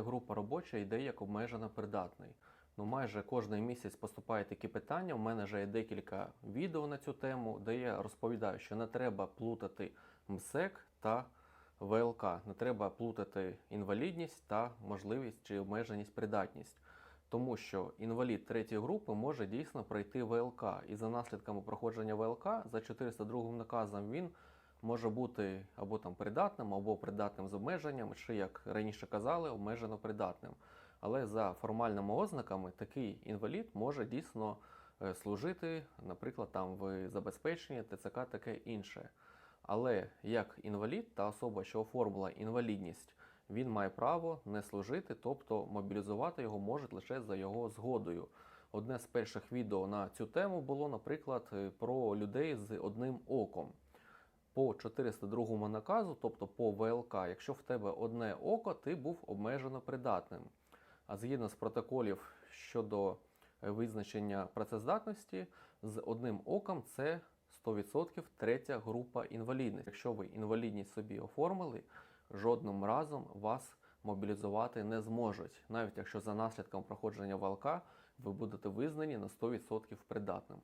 Група робоча йде як обмежено придатний. Ну, майже кожен місяць поступають такі питання. У мене вже є декілька відео на цю тему, де я розповідаю, що не треба плутати МСЕК та ВЛК. Не треба плутати інвалідність та можливість чи обмеженість придатність. Тому що інвалід третьої групи може дійсно пройти ВЛК. І за наслідками проходження ВЛК за 402 наказом він може бути або там придатним, або придатним з обмеженням, чи як раніше казали, обмежено придатним. Але за формальними ознаками такий інвалід може дійсно е, служити, наприклад, там в забезпеченні ТЦК таке інше. Але як інвалід та особа, що оформила інвалідність, він має право не служити, тобто мобілізувати його можуть лише за його згодою. Одне з перших відео на цю тему було, наприклад, е, про людей з одним оком. По 402 наказу, тобто по ВЛК, якщо в тебе одне око, ти був обмежено придатним. А згідно з протоколів щодо е, визначення працездатності, з одним оком це 100% третя група інвалідності. Якщо ви інвалідність собі оформили, жодним разом вас мобілізувати не зможуть, навіть якщо за наслідком проходження ВЛК ви будете визнані на 100% придатним.